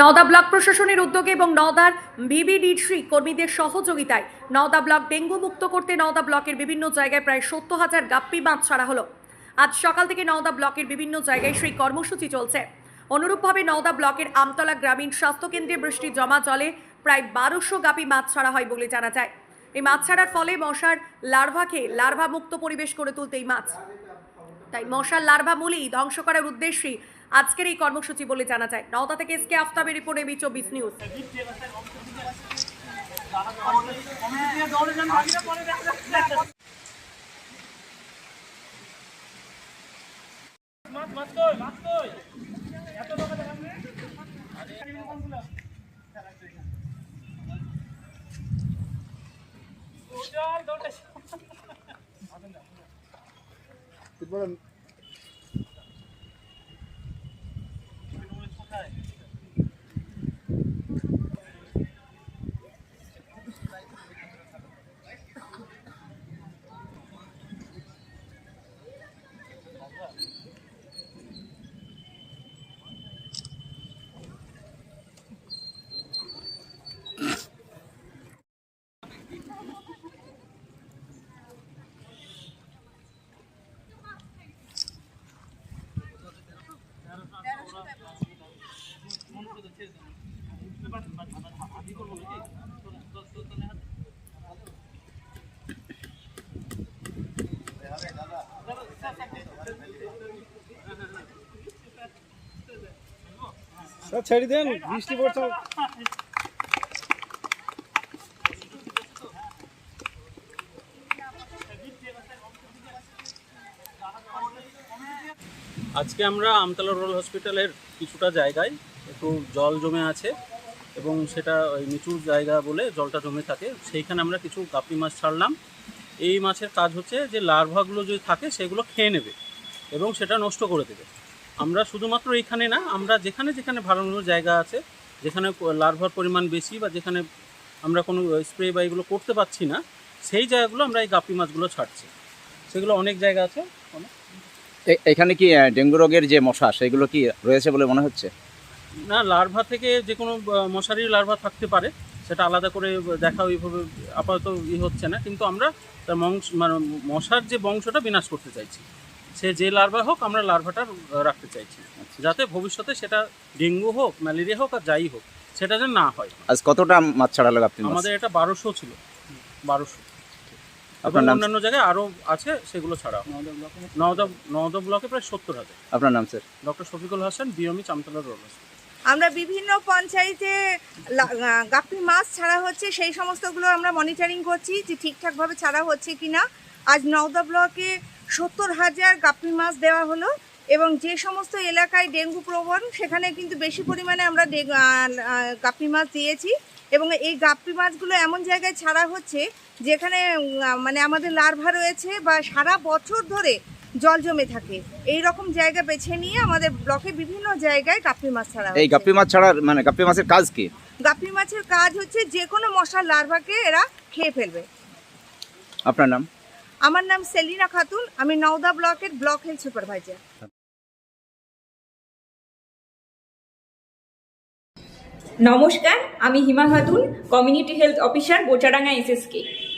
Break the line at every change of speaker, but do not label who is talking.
Nowda block প্রশাসনের উদ্যোগে এবং নওদার বিবিডিসি কর্মীদের সহযোগিতায় নওদা ব্লক ডেঙ্গু মুক্ত করতে নওদা ব্লকের বিভিন্ন জায়গায় প্রায় সত্তর হাজার গাপ্পি মাছ ছাড়া হলো। আজ সকাল থেকে নওদা ব্লকের বিভিন্ন জায়গায় সেই কর্মসূচি চলছে। অনুরূপভাবে নওদা ব্লকের আমতলা গ্রামীণ স্বাস্থ্যকেন্দ্রে বৃষ্টি জমা জলে প্রায় বারোশো গাপি মাছ ছাড়া হয় বলে জানা যায়। এই মাছ ছাড়ার ফলে মশার লার্ভা খেয়ে লার্ভা মুক্ত পরিবেশ করে তুলতে এই মাছ তাই মশার লার্ভা মূলেই ধ্বংস করার উদ্দেশ্যেই আজকের এই কর্মসূচি বলে জানা যায়। নওদা থেকে এসকে আফতাবের রিপোর্ট এবি চব্বিশ নিউজ।
ছেড়ে দেন বৃষ্টি পড়ছে।
আজকে আমরা আমতলা রুরাল হসপিটালের কিছুটা জায়গায় একটু জল জমে আছে এবং সেটা ওই নিচু জায়গা বলে জলটা জমে থাকে। সেইখানে আমরা কিছু গাপি মাছ ছাড়লাম। এই মাছের কাজ হচ্ছে যে লার্ভাগুলো যদি থাকে সেগুলো খেয়ে নেবে এবং সেটা নষ্ট করে দেবে। আমরা শুধুমাত্র এইখানে না, আমরা যেখানে যেখানে ভালো জায়গা আছে, যেখানে লার্ভার পরিমাণ বেশি বা যেখানে আমরা কোনো স্প্রে বা এগুলো করতে পারছি না, সেই জায়গাগুলো আমরা এই গাপি মাছগুলো ছাড়ছি। সেগুলো অনেক জায়গা আছে।
এখানে কি ডেঙ্গু রোগের যে মশা, সেগুলো কি রয়েছে বলে মনে হচ্ছে?
না লার্ভা থেকে যে কোনো মশারির লার্ভা থাকতে পারে সেটা আলাদা করে দেখা ওইভাবে আপাতত ই হচ্ছে না কিন্তু আমরা তার বংশ মানে মশার যে বংশটা বিনাশ করতে চাইছি। সে যে লার্ভা হোক আমরা লার্ভাটা রাখতে চাইছি। যাতে ভবিষ্যতে সেটা ডেঙ্গু হোক ম্যালেরিয়া হোক আর যাই হোক সেটা যেন না হয়।
আজ কতটা মাছ ছাড়ালো আপনি
আমাদের এটা বারোশো ছিল। বারোশো।
আপনার
অন্যান্য জায়গায় আরও আছে সেগুলো ছাড়া নওদা নওদা ব্লকে প্রায় সত্তর হাজার।
আপনার নাম স্যার?
ডক্টর শফিকুল হাসান বিয়মি চামতলা রোড
আমরা বিভিন্ন পঞ্চায়েতে গাপ্পি মাছ ছাড়া হচ্ছে, সেই সমস্তগুলো আমরা মনিটরিং করছি যে ঠিকঠাকভাবে ছাড়া হচ্ছে কি না আজ নওদা ব্লকে সত্তর হাজার গাপ্পি মাছ দেওয়া হলো এবং যে সমস্ত এলাকায় ডেঙ্গু প্রবণ, সেখানে কিন্তু বেশি পরিমাণে আমরা গাপ্পি মাছ দিয়েছি। এবং এই গাপ্পি মাছগুলো এমন জায়গায় ছাড়া হচ্ছে, যেখানে মানে আমাদের লার্ভা রয়েছে বা সারা বছর ধরে জল জমে থাকে। এই রকম জায়গা বেছে নিয়ে আমাদের ব্লকে বিভিন্ন জায়গায় গাপ্পি মাছ ছাড়া
এই। গাপ্পি মাছ ছাড়ার মানে গাপ্পি মাছের কাজ কি?
গাপ্পি মাছের কাজ হচ্ছে যে কোনো মশার লার্ভাকে এরা খেয়ে ফেলবে।
আপনার নাম?
আমার নাম সেলিনা খাতুন আমি নওদা ব্লকের ব্লক হেলথ সুপারভাইজার।
নমস্কার আমি Hima Khatun community health officer Bochadanga SSK.